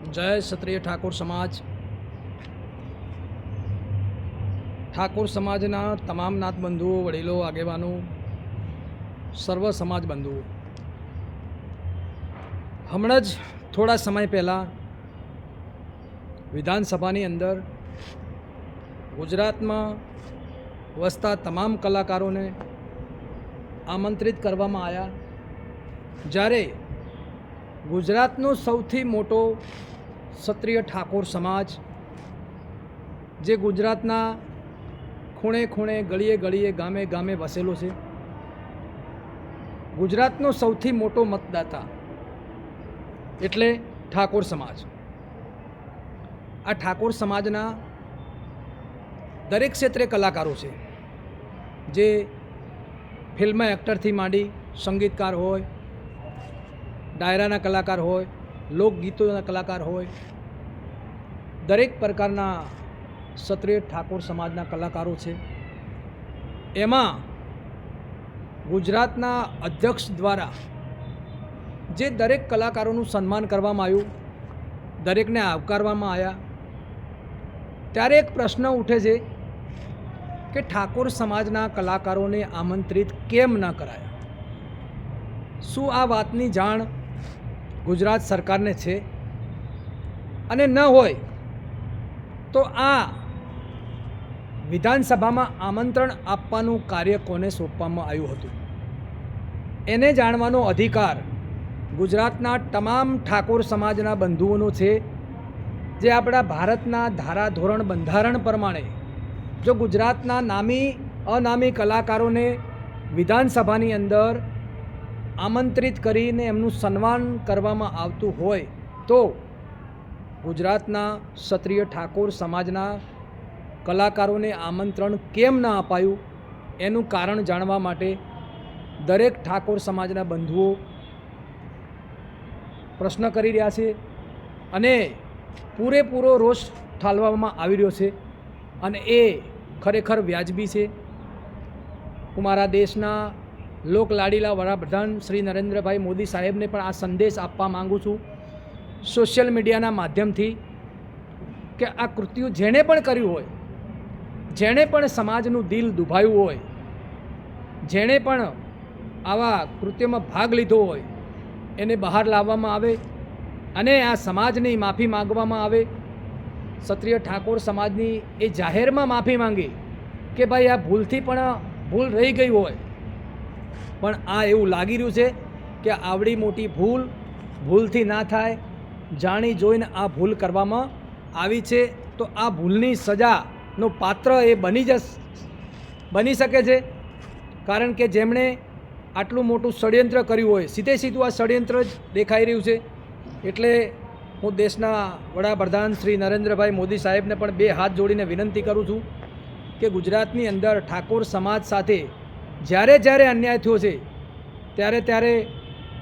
જય ક્ષત્રિય ઠાકોર સમાજ. ઠાકોર સમાજના તમામ નાથ બંધુઓ, વડીલો, આગેવાનો, સર્વ સમાજ બંધુઓ. હમણાં જ થોડા સમય પહેલાં વિધાનસભાની અંદર ગુજરાતમાં વસતા તમામ કલાકારોને આમંત્રિત કરવામાં આવ્યા. જ્યારે ગુજરાતનો સૌથી મોટો ક્ષત્રિય ઠાકોર સમાજ, જે ગુજરાતના ખૂણે ખૂણે ગળીએ ગળીએ ગામે ગામે વસેલો છે. ગુજરાતનો સૌથી મોટો મતદાતા એટલે ઠાકોર સમાજ. આ ઠાકોર સમાજના દરેક ક્ષેત્રે કલાકારો છે. જે ફિલ્મ એક્ટરથી માંડી સંગીતકાર હોય, ડાયરાના કલાકાર હોય લોકગીતોના કલાકાર હોય, દરેક પ્રકારના ક્ષત્રિય ઠાકોર સમાજના કલાકારો છે. એમાં ગુજરાતના અધ્યક્ષ દ્વારા જે દરેક કલાકારોનું સન્માન કરવામાં આવ્યું, દરેકને આવકારવામાં આવ્યા, ત્યારે એક પ્રશ્ન ઉઠે છે કે ઠાકોર સમાજના કલાકારોને આમંત્રિત કેમ ન કરાયા? શું આ વાતની જાણ ગુજરાત સરકારને છે અને ન હોય તો આ વિધાનસભામાં આમંત્રણ આપવાનું કાર્ય કોને સોંપવામાં આવ્યું હતું? એને જાણવાનો અધિકાર ગુજરાતના તમામ ઠાકોર સમાજના બંધુઓનો છે, જે આપણા ભારતના ધારાધોરણ બંધારણ પ્રમાણે જો ગુજરાતના નામી અનામી કલાકારોને વિધાનસભાની અંદર આમંત્રિત કરીને એમનું સન્માન કરવામાં આવતું હોય તો ગુજરાતના ક્ષત્રિય ઠાકોર સમાજના કલાકારોને આમંત્રણ કેમ ન અપાયું એનું કારણ જાણવા માટે દરેક ઠાકોર સમાજના બંધુઓ પ્રશ્ન કરી રહ્યા છે અને પૂરેપૂરો રોષ ઠાલવામાં આવી રહ્યો છે અને એ ખરેખર વ્યાજબી છે. હું મારા દેશના લોકલાડીલા વડાપ્રધાન શ્રી નરેન્દ્રભાઈ મોદી સાહેબને પણ આ સંદેશ આપવા માગું છું. સોશિયલ મીડિયાના માધ્યમથી કે આ કૃત્યુ જેણે પણ કર્યું હોય, જેણે પણ સમાજનું દિલ દુભાયું હોય, જેણે પણ આવા કૃત્યમાં ભાગ લીધો હોય, એને બહાર લાવવામાં આવે અને આ સમાજની માફી માંગવામાં આવે. ક્ષત્રિય ઠાકોર સમાજની એ જાહેરમાં માફી માંગી કે ભાઈ આ ભૂલથી પણ ભૂલ રહી ગઈ હોય. પણ આ એવું લાગી રહ્યું છે કે આવડી મોટી ભૂલ, ભૂલથી ના થાય, જાણી જોઈને આ ભૂલ કરવામાં આવી છે, તો આ ભૂલની સજાનો પાત્ર એ બની જ બની શકે છે. કારણ કે જેમણે આટલું મોટું ષડયંત્ર કર્યું હોય, સીધે સીધું આ ષડયંત્ર જ દેખાઈ રહ્યું છે. એટલે હું દેશના વડાપ્રધાન શ્રી નરેન્દ્રભાઈ મોદી સાહેબને પણ બે હાથ જોડીને વિનંતી કરું છું કે ગુજરાતની અંદર ઠાકોર સમાજ સાથે જ્યારે જ્યારે અન્યાય થયો છે, ત્યારે ત્યારે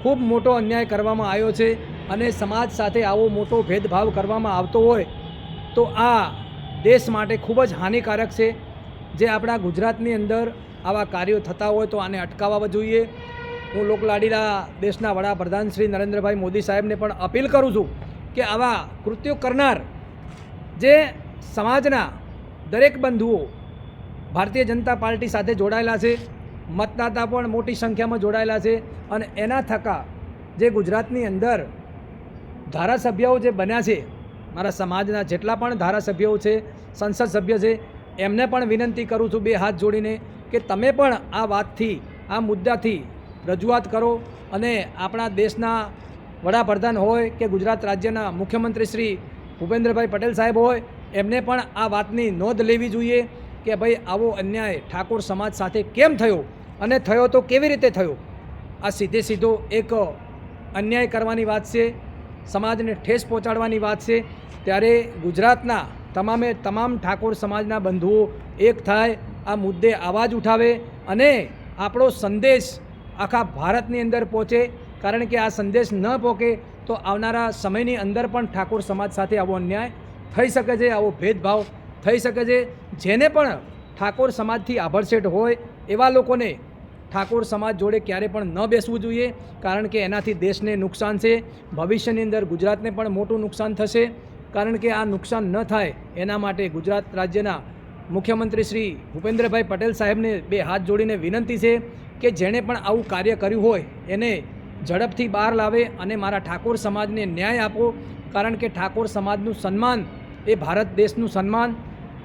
ખૂબ મોટો અન્યાય કરવામાં આવ્યો છે અને સમાજ સાથે આવો મોટો ભેદભાવ કરવામાં આવતો હોય, તો આ દેશ માટે ખૂબ જ હાનિકારક છે. જે આપણા ગુજરાતની અંદર આવા કાર્યો થતા હોય તો આને અટકાવવા જોઈએ. હું લોકલાડીલા દેશના વડાપ્રધાન શ્રી નરેન્દ્રભાઈ મોદી સાહેબને પણ અપીલ કરું છું કે આવા કૃત્યો કરનાર જે સમાજના દરેક બંધુઓ ભારતીય જનતા પાર્ટી સાથે જોડાયેલા છે મતદાતા પણ મોટી સંખ્યામાં જોડાયેલા છે અને એના થકા જે ગુજરાતની અંદર ધારાસભ્યો જે બન્યા છે, મારા સમાજના જેટલા પણ ધારાસભ્યો છે, સંસદ સભ્ય છે, એમને પણ વિનંતી કરું છું બે હાથ જોડીને કે તમે પણ આ વાતથી, આ મુદ્દાથી રજૂઆત કરો અને આપણા દેશના વડાપ્રધાન હોય કે ગુજરાત રાજ્યના મુખ્યમંત્રી શ્રી ભૂપેન્દ્રભાઈ પટેલ સાહેબ હોય, એમને પણ આ વાતની નોંધ લેવી જોઈએ કે ભાઈ આવો અન્યાય ઠાકોર સમાજ સાથે કેમ થયો? અને થયો તો કેવી રીતે થયો? આ સીધે સીધો એક અન્યાય કરવાની વાત છે, સમાજને ઠેસ પહોંચાડવાની વાત છે. ત્યારે ગુજરાતના તમામે તમામ ઠાકોર સમાજના બંધુઓ એક થાય, આ મુદ્દે અવાજ ઉઠાવે અને આપણો સંદેશ આખા ભારતની અંદર પહોંચે. કારણ કે આ સંદેશ ન પહોંચે તો આવનારા સમયની અંદર પણ ઠાકોર સમાજ સાથે આવો અન્યાય થઈ શકે છે, આવો ભેદભાવ થઈ શકે છે. જેને પણ ઠાકોર સમાજથી આભરસેટ હોય એવા લોકોને ઠાકોર સમાજ જોડે ક્યારે પણ ન બેસવું જોઈએ, કારણ કે એનાથી દેશને નુકસાન છે, ભવિષ્યની અંદર ગુજરાતને પણ મોટું નુકસાન થશે. કારણ કે આ નુકસાન ન થાય, એના માટે ગુજરાત રાજ્યના મુખ્યમંત્રી શ્રી ભૂપેન્દ્રભાઈ પટેલ સાહેબને બે હાથ જોડીને વિનંતી છે કે જેણે પણ આવું કાર્ય કર્યું હોય, એને ઝડપથી બહાર લાવે અને મારા ઠાકોર સમાજને ન્યાય આપો. કારણ કે ઠાકોર સમાજનું સન્માન એ ભારત દેશનું સન્માન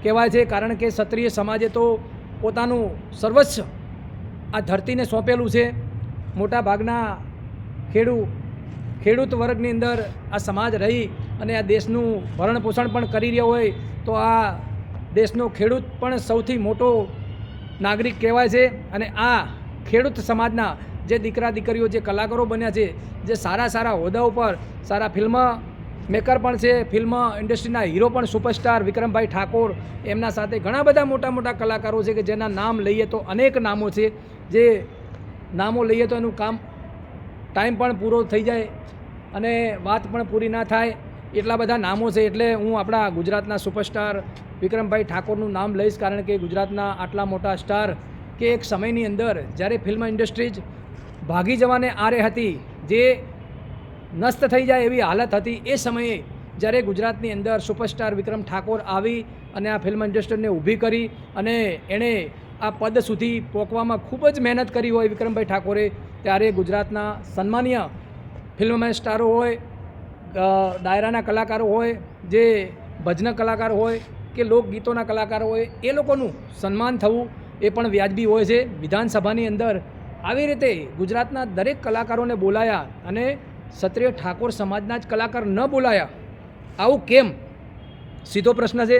કહેવાય છે. કારણ કે ક્ષત્રિય સમાજે તો પોતાનું સર્વસ્વ આ ધરતીને સોંપેલું છે. મોટા ભાગના ખેડૂ, ખેડૂત વર્ગની અંદર આ સમાજ રહી અને આ દેશનું ભરણ પોષણ પણ કરી રહ્યો હોય તો આ દેશનો ખેડૂત પણ સૌથી મોટો નાગરિક કહેવાય છે અને આ ખેડૂત સમાજના જે દીકરા દીકરીઓ, જે કલાકારો બન્યા છે, જે સારા સારા હોદ્દા ઉપર, સારા ફિલ્મ મેકર પણ છે, ફિલ્મ ઇન્ડસ્ટ્રીના હીરો પણ સુપરસ્ટાર વિક્રમભાઈ ઠાકોર, એમના સાથે ઘણા બધા મોટા મોટા કલાકારો છે કે જેના નામ લઈએ તો અનેક નામો છે. જે નામો લઈએ તો એનું કામ ટાઈમ પણ પૂરો થઈ જાય અને વાત પણ પૂરી ના થાય. એટલા બધા નામો છે એટલે હું આપણા ગુજરાતના સુપરસ્ટાર વિક્રમભાઈ ઠાકોરનું નામ લઈશ કારણ કે ગુજરાતના આટલા મોટા સ્ટાર કે એક સમયની અંદર જ્યારે ફિલ્મ ઇન્ડસ્ટ્રીઝ ભાગી જવાને આરે હતી, જે નષ્ટ થઈ જાય એવી હાલત હતી, એ સમયે જ્યારે ગુજરાતની અંદર સુપરસ્ટાર વિક્રમ ઠાકોર આવી અને આ ફિલ્મ ઇન્ડસ્ટ્રીને ઊભી કરી અને એણે આ પદ સુધી પહોંચવામાં ખૂબ જ મહેનત કરી હોય વિક્રમભાઈ ઠાકોરે, ત્યારે ગુજરાતના સન્માનીય ફિલ્મ સ્ટારો હોય ડાયરાના કલાકારો હોય, જે ભજન કલાકાર હોય કે લોકગીતોના કલાકારો હોય, એ લોકોનું સન્માન થવું એ પણ વ્યાજબી હોય છે. વિધાનસભાની અંદર આવી રીતે ગુજરાતના દરેક કલાકારોને બોલાયા અને ક્ષત્રિય ઠાકોર સમાજના જ કલાકાર ન બોલાયા, આવું કેમ? સીધો પ્રશ્ન છે.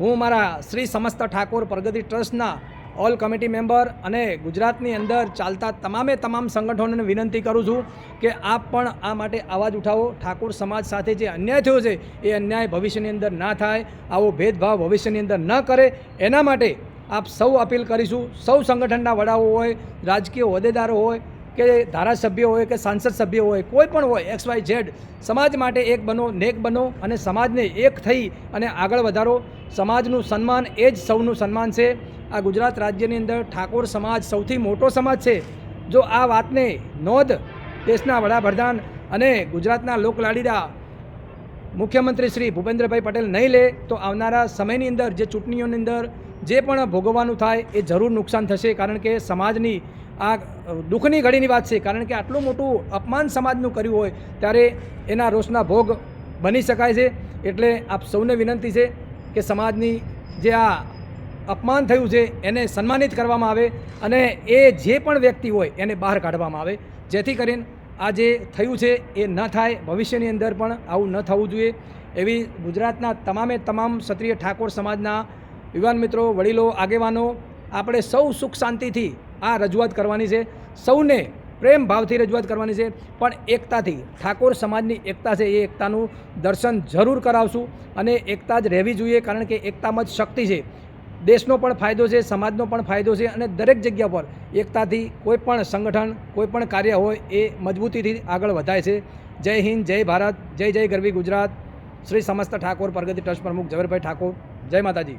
હું મારા શ્રી સમસ્ત ઠાકોર પ્રગતિ ટ્રસ્ટના ઓલ કમિટી મેમ્બર અને ગુજરાતની અંદર ચાલતા તમામે તમામ સંગઠનોને વિનંતી કરું છું કે આપ પણ આ માટે અવાજ ઉઠાવો. ઠાકોર સમાજ સાથે જે અન્યાય થયો છે, એ અન્યાય ભવિષ્યની અંદર ના થાય, આવો ભેદભાવ ભવિષ્યની અંદર ન કરે. એના માટે આપ સૌ અપીલ કરીશું, સૌ સંગઠનના વડાઓ હોય, રાજકીય હોદ્દેદારો હોય, કે ધારાસભ્ય હોય, કે સાંસદ સભ્ય હોય, કોઈ પણ હોય, એક્સ વાય ઝેડ, સમાજ માટે એક બનો, નેક બનો અને સમાજને એક થઈ અને આગળ વધારો. સમાજનું સન્માન એ જ સૌનું સન્માન છે. આ ગુજરાત રાજ્યની અંદર ઠાકોર સમાજ સૌથી મોટો સમાજ છે. જો આ વાતને નોંધ દેશના વડાપ્રધાન અને ગુજરાતના લોકલાડીલા મુખ્યમંત્રી શ્રી ભૂપેન્દ્રભાઈ પટેલ નહીં લે, તો આવનારા સમયની અંદર જે ચૂંટણીઓની અંદર જે પણ ભોગવવાનું થાય એ જરૂર નુકસાન થશે. કારણ કે સમાજની આ દુઃખની ઘડીની વાત છે. કારણ કે આટલું મોટું અપમાન સમાજનું કર્યું હોય, ત્યારે એના રોષના ભોગ બની શકાય છે. એટલે આપ સૌને વિનંતી છે કે સમાજની જે આ અપમાન થયું છે, એને સન્માનિત કરવામાં આવે અને એ જે પણ વ્યક્તિ હોય એને બહાર કાઢવામાં આવે. જેથી કરીને આ જે થયું છે એ ન થાય, ભવિષ્યની અંદર પણ આવું ન થવું જોઈએ. એવી ગુજરાતના તમામે તમામ ક્ષત્રિય ઠાકોર સમાજના યુવાન મિત્રો, વડીલો, આગેવાનો, આપણે સૌ સુખ શાંતિથી આ રજૂઆત કરવાની છે. સૌને પ્રેમ ભાવથી રજૂઆત કરવાની છે. પણ એકતાથી, ઠાકોર સમાજની એકતા છે એ એકતાનું દર્શન જરૂર કરાવશું અને એકતા જ રહેવી જોઈએ કારણ કે એકતામાં જ શક્તિ છે. દેશનો પણ ફાયદો છે, સમાજનો પણ ફાયદો છે અને દરેક જગ્યા પર એકતાથી કોઈ પણ સંગઠન, કોઈ પણ કાર્ય હોય એ મજબૂતીથી આગળ વધાય છે. જય હિન્દ, જય ભારત, જય જય ગરવી ગુજરાત. શ્રી સમસ્ત ઠાકોર, પ્રગતિ ટ્રસ્ટ પ્રમુખ ઝવેરભાઈ ઠાકોર. જય માતાજી.